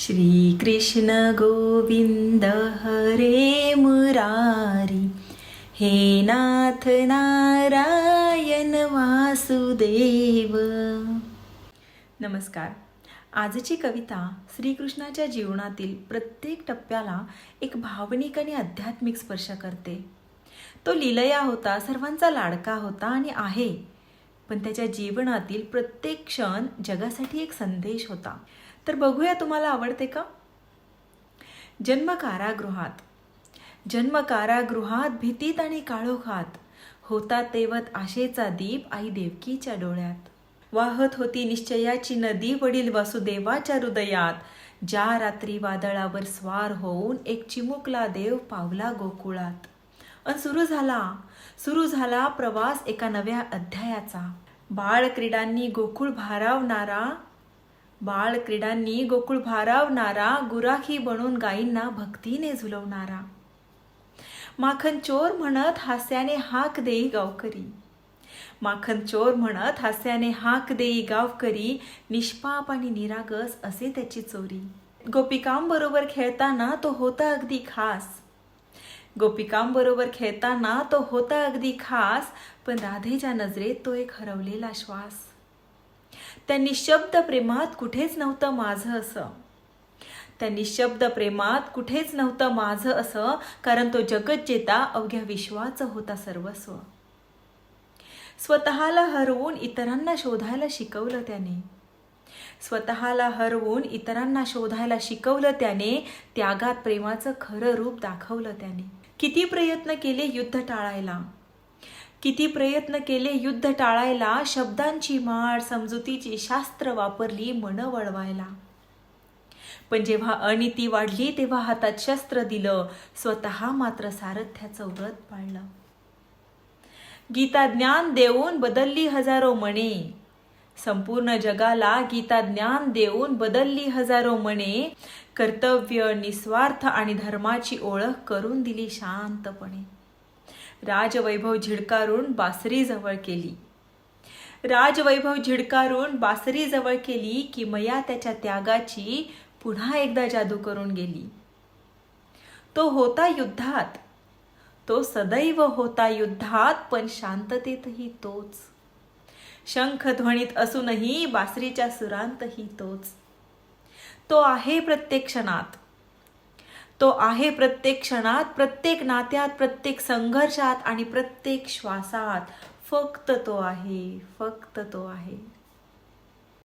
श्रीकृष्ण गोविन्द हरे मुरारी हे नाथ नारायण वासुदेव। नमस्कार. आजची कविता श्रीकृष्णाच्या जीवनातील प्रत्येक टप्प्याला एक भावनिक आणि आध्यात्मिक स्पर्श करते. तो लिलया होता सर्वांचा लाडका होता आणि आहे पण त्याच्या जीवनातील प्रत्येक क्षण जगासाठी एक संदेश होता. तर बघूया तुम्हाला आवडते का? जन्म कारागृहात. जन्म कारागृहात भीतीत आणि काळोखात. होता तेवत आशेचा दीप आई देवकीच्या डोळ्यात. वाहत होती निश्चयाची नदी वडील वासुदेवाच्या हृदयात. ज्या रात्री वादळावर स्वार होऊन एक चिमुकला देव पावला गोकुळात. अन सुरू झाला. सुरू झाला प्रवास एका नव्या अध्यायाचा. बाळ क्रीडांनी गोकुळ भारावणारा बाळ क्रीडांनी गोकुळ भारावणारा गुराखी बनून गायींना भक्तीने झुलवणारा. माखन चोर म्हणत हास्याने हाक देई गावकरी. माखन चोर म्हणत हास्याने हाक देई गावकरी निष्पाप आणि निरागस असे त्याची चोरी. गोपिकांबरोबर खेळताना तो होता अगदी खास. गोपिकांबरोबर खेळताना तो होता अगदी खास पण राधेच्या नजरेत तो एक हरवलेला श्वास. त्या निशब्द प्रेमात कुठेच नव्हतं माझं असं. त्या निशब्द प्रेमात कुठेच नव्हतं माझं असं कारण तो जगज्जेता अवघ्या विश्वाचं होता सर्वस्व. स्वतःला हरवून इतरांना शोधायला शिकवलं त्याने. स्वतःला हरवून इतरांना शोधायला शिकवलं त्याने त्यागात प्रेमाचं खरं रूप दाखवलं त्याने. किती प्रयत्न केले युद्ध टाळायला. किती प्रयत्न केले युद्ध टाळायला शब्दांची माळ समजुतीची शास्त्र वापरली मन वळवायला. पण जेव्हा अनिती वाढली तेव्हा हातात शस्त्र दिलं स्वतः मात्र सारथ्याचं व्रत पाळलं. गीता ज्ञान देऊन बदलली हजारो मणे संपूर्ण जगाला गीता ज्ञान देऊन बदलली हजारो मणे कर्तव्य निस्वार्थ आणि धर्माची ओळख करून दिली शांतपणे. राजवैभव झिडकारून बासरीजवळ केली. राजवैभव झिडकारून बासरीजवळ केली की मया त्याच्या त्यागाची पुन्हा एकदा जादू करून गेली. तो होता युद्धात. तो सदैव होता युद्धात पण शांततेतही तोच. शंख ध्वनीत असूनही बासरीच्या सुरांतही तोच. तो आहे प्रत्येक क्षणात. तो आहे प्रत्येक क्षणात प्रत्येक नात्यात प्रत्येक संघर्षात आणि प्रत्येक श्वासात. फक्त तो आहे फक्त तो आहे.